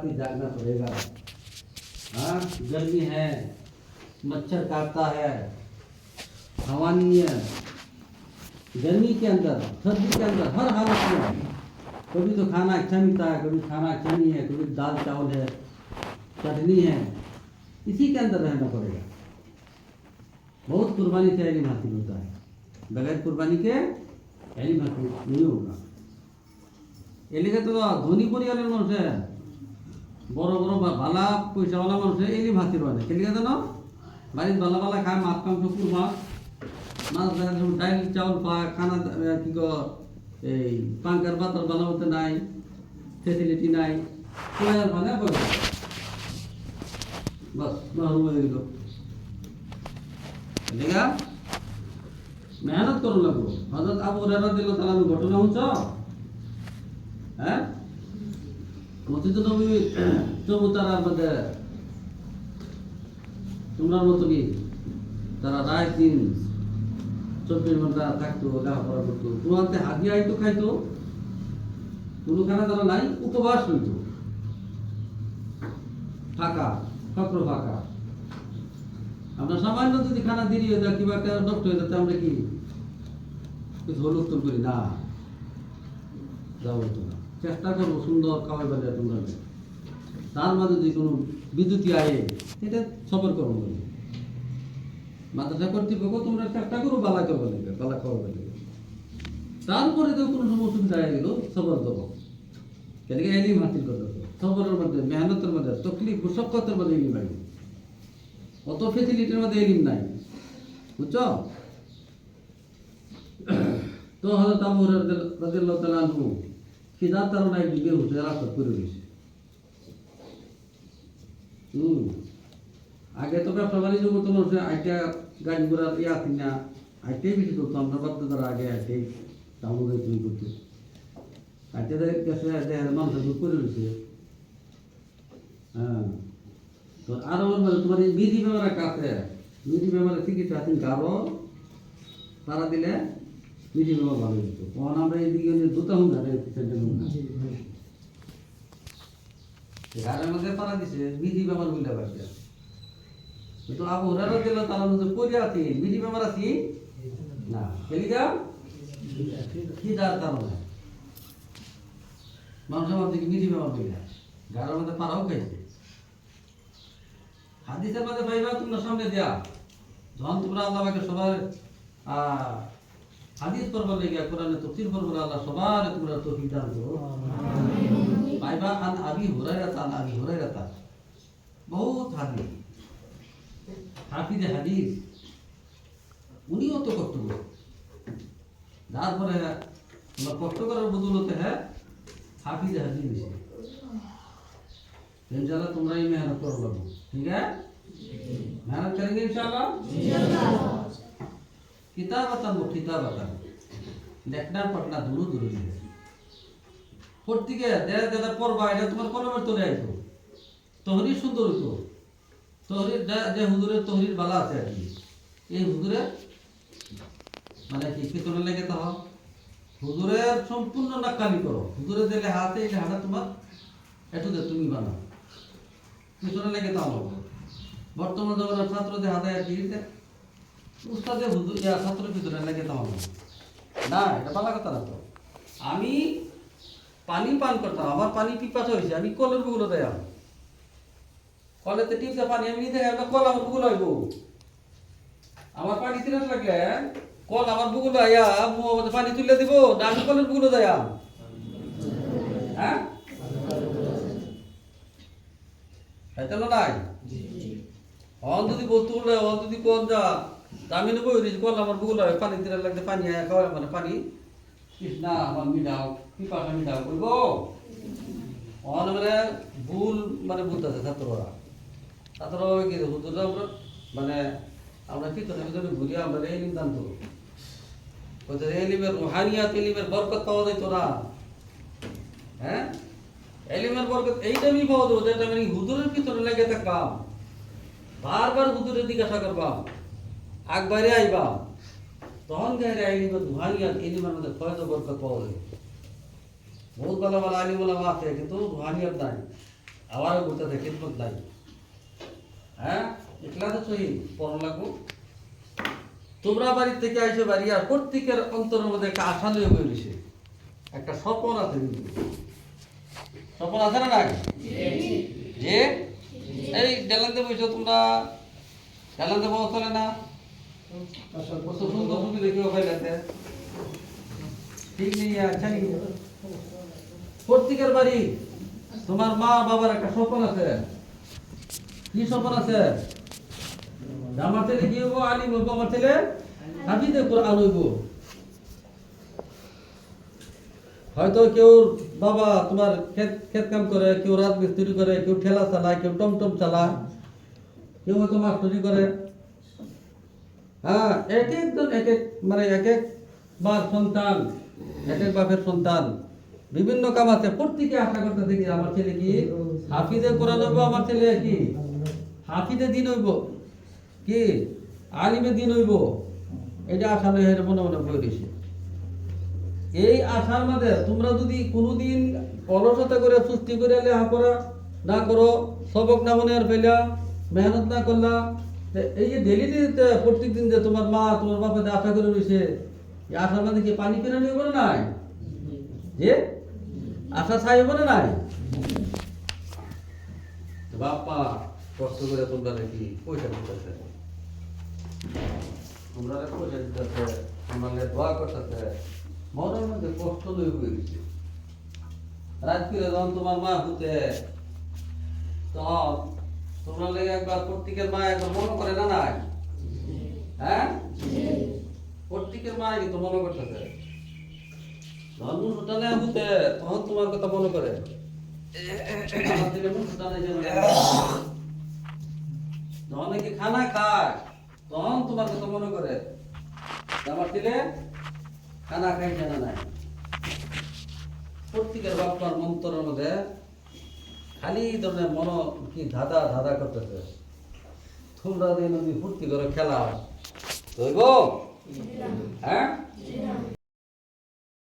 जागना पड़ेगा। हाँ गर्मी है, मच्छर काटता है, हवा नहीं है। गर्मी के अंदर, सर्दी के अंदर, हर हालत में। कभी तो खाना अच्छा मिलता है, कभी खाना अच्छा नहीं है, कभी दाल चावल है, चटनी है। इसी के अंदर रहना पड़ेगा। बहुत कुर्बानी से इलम हासिल होता है। बगैर कुर्बानी के इलम हासिल नहीं होगा। ये तो धोनी पूरी वाले मनुष्य है। বড় বড় বা- ভালা পয়সাওয়ালা মানুষে এলি ভাতির মানে কেলিগে জানো? বাড়ির ভালা ভালা খায়, মাছ, মাংস কুর মাছ দেখা ডাইল, চাউল পায়, খানা কি এই পাঙ্কার বাতর বানাবতে নাই ফেসিলিটি নাই। কোয়ার মানে বাস মাহরুম হয়ে গেল। এলিগা মেহনত করুন লাগবো। হজরত আবু হুরায়রা দিল তালা ঘটনা হচ্ছে হ্যাঁ? মসজিদ নবী চৌতারার মধ্যে তোমরা মতো কি? তারা রায় দিন, চব্বিশ ঘণ্টা থাকতো, লেখাপড়া করতো। তোমাতে হাজিয়া আইতো খাইতো। কোনো খানা তারা নাই, উপবাস হইতো। ফাঁকা ফক্র ফাঁকা। আমরা সামান্য যদি খানা দেরি হয়ে যায় একটা নষ্ট হয়ে যাতে আমরা কি? কিছু হলুত্তম করি? না, যাব তোমরা চেষ্টা করব সুন্দর খাবার বেলা তোমরা তার মাঝে যদি কোনো বিদ্যুতি আয়ে, এটা সফর করব বলে। মাদ্রাসা কর্তৃপক্ষ তোমরা চেষ্টা করো বালা করব লাগে বালা খাওয়ার লাগে তারপরে তো কোনো সময় অসুবিধা হয়ে গেল সবর দেবো কেন এলিম হাসিল করতে হবে। সবরের মধ্যে মেহনতের মধ্যে, তকলিফ, মুশক্কতের মধ্যে এলিম লাগে অত ফেসিলিটির মধ্যে এলিম নাই, বুঝছ? তো হযরত আবু হুরায়রা রাদিয়াল্লাহু তাআলা তার নাই দিবে হুসে রাখত করে দিয়েছে হুম আগে তো ব্যবসা বাণিজ্য করতো মানুষ আইটা গাড়ি ঘোড়ার ইয়া কিনা আইটাই বেশি করতো আমরা তারা আগে আইটাই দামু গাড়ি তৈরি করতো আইটা মানুষের দুধ করে দিয়েছে হ্যাঁ তো আরও মানে তোমার এই বিধি ব্যবহার কাছে বিধি ব্যবহারের চিকিৎসা আছে গারো তারা দিলে বিধি ব্যবহার ভালো হতো। তখন আমরা সেন্টার হুম মধ্যে পারা দিছে বিধি ব্যবহার বলতে পারছে কিন্তু আবু হুরারা দিল তারা মধ্যে করি আছি বিধি ব্যবহার আছি না। কেলিগা কি দার তার মানে মানুষের মধ্যে ব্যবহার করি না গাড়ির মধ্যে পারাও খাইছে। হাদিসের মধ্যে পাইবা তোমরা সামনে দেয়া যখন তোমরা আল্লাহ পাকে সবার আহ, হাদিস পড়বার লেগে কোরআনে তফসির পড়বার আল্লাহ সবার তোমরা তৌফিক দান করো পাইবা আন আবি হুরায়রা আন আবি হুরায়রা বহুত হাদিস হাফিজে হাদিস উনিও তো কষ্ট করে তারপরে তোমার কষ্ট করার বদলতে হ্যাঁ হাফিজে হাদিস বেশি इंशाल्लाह तुमरा ही मेहनत करो लगो ठीक है मेहनत करेंगे इंशाल्लाह किताबतन वो किताबतन देखना पढ़ना दोनों जरूरी है পড়তে গিয়ে দেখা যেটা পড়বা এটা তোমার কলমের তোলে আইতো তহরির সুন্দর হইতো তহরির যে- যে হুজুরের তহরির বালা আছে আর কি এই হুজুরের মানে কি পিছনে লেগে তো হুজুরের সম্পূর্ণ নাকালি করো হুজুরের যে লেহা আছে এই লেহাটা তোমার একটু দে তুমি বানাও পিছনে লেগে তো আমার বর্তমান জমানার ছাত্রদের হাতে আর কি দিতে উস্তাদে হুজুর ইয়া ছাত্র পিছনে লেগে তো আমার না এটা ভালো কথা না তো। আমি পানি পান করতাম আমার পানি পিপাসা হয়েছে আমি কলের বুগুলো দেয়। কলেতে টিপতে পানি আমি নিতে গেলে কল আমার বুগুলো হইব আমার পানি তিরাস লাগলে কল আমার বুগুলো আয়া পানি তুলে দিব না আমি কলের বুগুলো দেয়। হ্যাঁ? খাইতে নাই? অন যদি বস্তু উঠলে অন যদি কোন যা। দামি নেব কল আমার বুগুলো হয় পানি তিরাস লাগতে পানি আয়া খাওয়া মানে পানি। কৃষ্ণা আমার বলব অন মানে ভুল মানে বুঝতেছে ছাত্ররা। ছাত্ররা কি হুজুরা আমরা মানে আমরা ঘুরি আমরা এলিম দান করব। বলছে এলিমের এলিমের বরকত পাওয়া যায় তোরা। হ্যাঁ? এলিমের বরকত এইটাই পাওয়া যাব, যেটা মানে হুজুরের লেগে থাকবাম বারবার হুজুরের জিজ্ঞাসা করবাম আকবারে আইবাম তখন গেলে আইলিমের রুহানিয়াত এলিমের মধ্যে ফয়দ বরকত পাওয়া যায় বহুত ভালো ভালো আলিম ওলামা আছে কিন্তু রুহানিয়াত নাই। আবারও ঘুরতে খিদমত নাই। হ্যাঁ? একলা তো সহি পড় লাগু তোমরা বাড়ি থেকে আইসে বাড়ি আর প্রত্যেকের অন্তরের মধ্যে একটা আশা নিয়ে বেরিয়েছে একটা স্বপ্ন আছে কিন্তু। স্বপ্ন আছে না যে এই ডেলান্তে বসে তোমরা। ডেলান্তে বাড়ি, তোমার মা বাবার একটা স্বপ্ন আছে। কি স্বপ্ন আছে? আমার ছেলে কি হব আলিম হইব আমার ছেলে? কোরআন হইব। হয়তো কেউ বাবা তোমার ক্ষেত ক্ষেত কাম করে, কেউ রাজমিস্ত্রি করে, কেউ ঠেলা চালায়, কেউ টমটম চালায়, কেউ হয়তো মাস্টারি করে। হ্যাঁ এক একজন এক এক মানে এক এক বার সন্তান, এক এক বাপের সন্তান। বিভিন্ন কাম আছে। প্রত্যেকে আশা করতে দেখি আমার ছেলে কি হাফিজে কোরআন হইব, আমার ছেলে কি হাফিজে দিন হইব? কি আলিমে দিন হইব? এটা আশা লই হেরে মনে মনে বই দিছে এই আশার মধ্যে তোমরা যদি কোনোদিন অলসতা করে, সুস্থি করে লেখাপড়া না করো, সবক না মনে আর ফেলা মেহনত না করলা এই যে ডেলি প্রত্যেক দিন যে তোমার মা, তোমার বাবা আশা করে রয়েছে, এই আশার মধ্যে কি পানি কিনে নিয়ে বলে নাই? যে? আশা ছাই বলে নাই? তো বাপ্পা, কষ্ট করে তোমরা নাকি পয়সা দিতেছে? তোমরা পয়সা দিতেছে, তোমরা দোয়া করতেছে, মনের মধ্যে কষ্ট লই হয়ে গেছে। রাত্রিরে যখন তোমার মা হতে তখন তোমরা লেগে একবার প্রত্যেকের মা একবার মনে করে না নাই? হ্যাঁ? প্রত্যেকের মা কিন্তু মনে করতেছে? খায়? তখন তোমার মনে করে। ছেলে খানা খাই জানা নাই? প্রত্যেকের বাপ্পার মন্ত্রের মধ্যে খালি তোমার মন কি ধাঁধা ধাঁধা করতেছে? তোমরা দিয়ে নদী ফুর্তি করে খেলা হয়। হ্যাঁ?